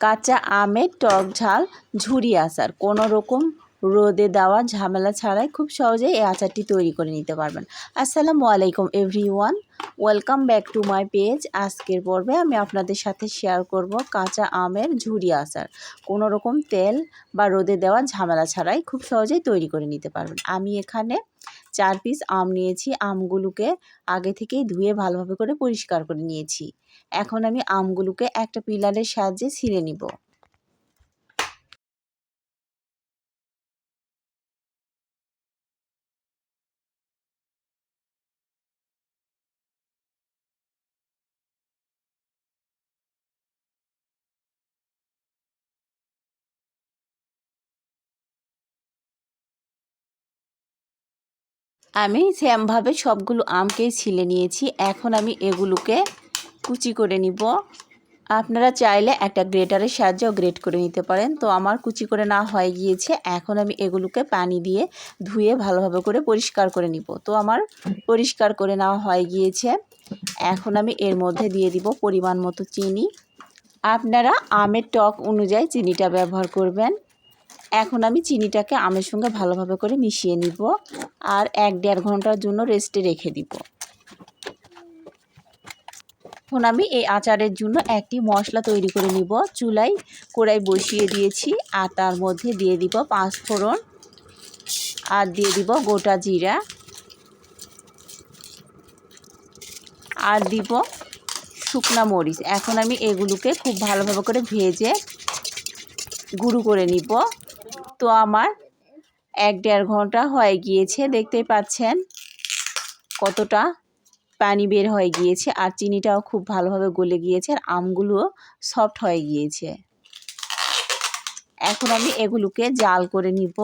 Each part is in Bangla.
কাঁচা আমের টক ঝাল ঝুরি আসার কোনো রকম রোদে দেওয়া ঝামেলা ছাড়াই খুব সহজেই এই আচারটি তৈরি করে নিতে পারবেন। আসসালামু আলাইকুম everyone, welcome back to my page. আজকের পর্বে আমি আপনাদের সাথে শেয়ার করব কাঁচা আমের ঝুড়ি আচার। কোনো রকম তেল বা রোদে দেওয়া ঝামেলা ছাড়াই খুব সহজেই তৈরি করে নিতে পারবেন। আমি এখানে চার পিস আম নিয়েছি। আমগুলোকে আগে থেকেই ধুয়ে ভালোভাবে করে পরিষ্কার করে নিয়েছি। এখন আমি আমগুলোকে একটা পিলারের সাহায্যে ছিঁড়ে নিব। আমি সেমভাবে সবগুলো আমকেই ছিলে নিয়েছি। এখন আমি এগুলোকে কুচি করে নিব। আপনারা চাইলে একটা গ্রেটারের সাহায্যেও গ্রেট করে নিতে পারেন। তো আমার কুচি করে না হয়ে গিয়েছে। এখন আমি এগুলোকে পানি দিয়ে ধুয়ে ভালোভাবে করে পরিষ্কার করে নিব। তো আমার পরিষ্কার করে নেওয়া হয়ে গিয়েছে। এখন আমি এর মধ্যে দিয়ে দিব পরিমাণ মতো চিনি। আপনারা আমের টক অনুযায়ী চিনিটা ব্যবহার করবেন। এখন আমি চিনিটাকে আমের সঙ্গে ভালোভাবে করে মিশিয়ে নিব আর এক দেড় ঘণ্টার জন্য রেস্টে রেখে দিব। এখন আমি এই আচারের জন্য একটি মশলা তৈরি করে নিব। চুলাই কড়াই বসিয়ে দিয়েছি আর তার মধ্যে দিয়ে দিব পাঁচ ফোড়ন আর দিয়ে দিব গোটা জিরা আর দিব শুকনা মরিচ। এখন আমি এগুলোকে খুব ভালোভাবে করে ভেজে গুঁড়ো করে নিব। তো আমার এক দেড় ঘণ্টা হয়ে গিয়েছে, দেখতেই পাচ্ছেন কতটা পানি বের হয়ে গিয়েছে আর চিনিটাও খুব ভালোভাবে গলে গিয়েছে আর আমগুলোও সফট হয়ে গিয়েছে। এখন আমি এগুলোকে জাল করে নিব।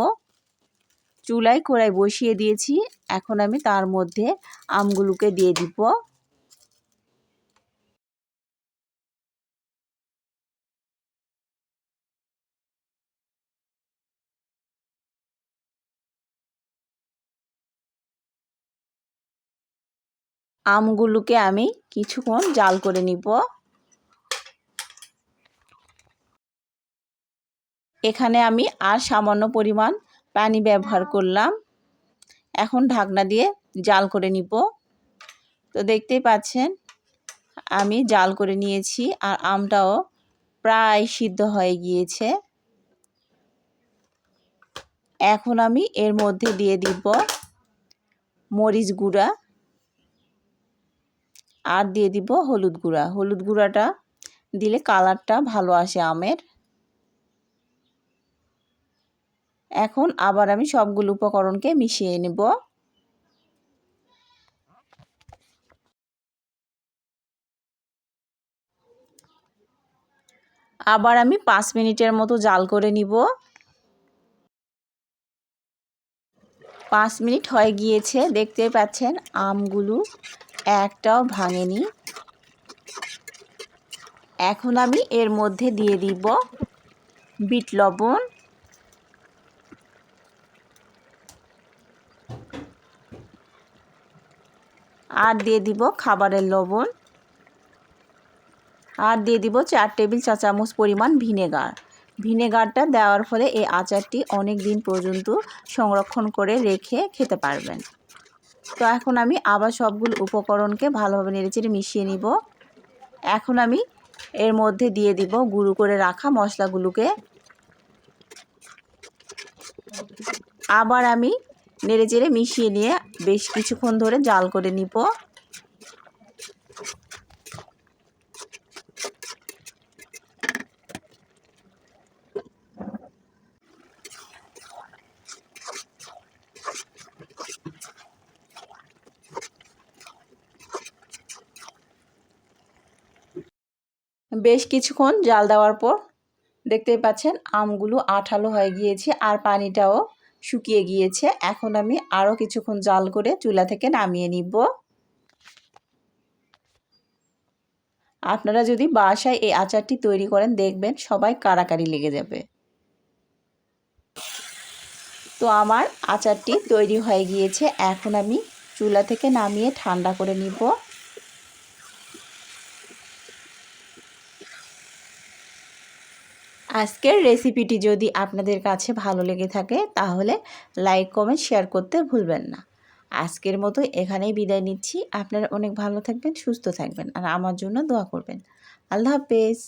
চুলায় কড়াই বসিয়ে দিয়েছি, এখন আমি তার মধ্যে আমগুলোকে দিয়ে দিব। আমগুলোকে আমি কিছুক্ষণ জাল করে নিব। এখানে আমি আর সামান্য পরিমাণ পানি ব্যবহার করলাম। এখন ঢাকনা দিয়ে জাল করে নিব। তো দেখতেই পাচ্ছেন, আমি জাল করে নিয়েছি আর আমটাও প্রায় সিদ্ধ হয়ে গিয়েছে। এখন আমি এর মধ্যে দিয়ে দিব মরিচ গুঁড়া। আর দিয়ে দিব হলুদ গুঁড়া। হলুদ গুঁড়াটা দিলে কালারটা ভালো আসে আমের। এখন আবার আমি সবগুলো উপকরণকে মিশিয়ে নেব। আবার আমি পাঁচ মিনিটের মতো জাল করে নিব। পাঁচ মিনিট হয়ে গিয়েছে, দেখতে পাচ্ছেন আমগুলো একটাও ভাঙেনি। এখন আমি এর মধ্যে দিয়ে দিব বিট লবণ। আর দিয়ে দিব খাবারের লবণ। আর দিয়ে দিব চার টেবিল চা চামচ পরিমাণ ভিনেগার। ভিনেগারটা দেওয়ার ফলে এই আচারটি অনেক দিন পর্যন্ত সংরক্ষণ করে রেখে খেতে পারবেন। তো এখন আমি আবার সবগুলো উপকরণকে ভালোভাবে নেড়েচেড়ে মিশিয়ে নিব। এখন আমি এর মধ্যে দিয়ে দিব গুঁড়ো করে রাখা মশলাগুলোকে। আবার আমি নেড়েচেড়ে মিশিয়ে নিয়ে বেশ কিছুক্ষণ ধরে জাল করে নিব। বেশ কিছুক্ষণ জাল দেওয়ার পর দেখতেই পাচ্ছেন আমগুলো আঠালো হয়ে গিয়েছে আর পানিটাও শুকিয়ে গিয়েছে। এখন আমি আরও কিছুক্ষণ জাল করে চুলা থেকে নামিয়ে নিব। আপনারা যদি বাসায় এই আচারটি তৈরি করেন, দেখবেন সবাই কারাকারি লেগে যাবে। তো আমার আচারটি তৈরি হয়ে গিয়েছে। এখন আমি চুলা থেকে নামিয়ে ঠান্ডা করে নিব। আজকের রেসিপিটি যদি আপনাদের কাছে ভালো লেগে থাকে, তাহলে লাইক কমেন্ট শেয়ার করতে ভুলবেন না। আজকের মতো এখানেই বিদায় নিচ্ছি। আপনারা অনেক ভালো থাকবেন, সুস্থ থাকবেন, আর আমার জন্য দোয়া করবেন। আল্লাহ হাফেজ।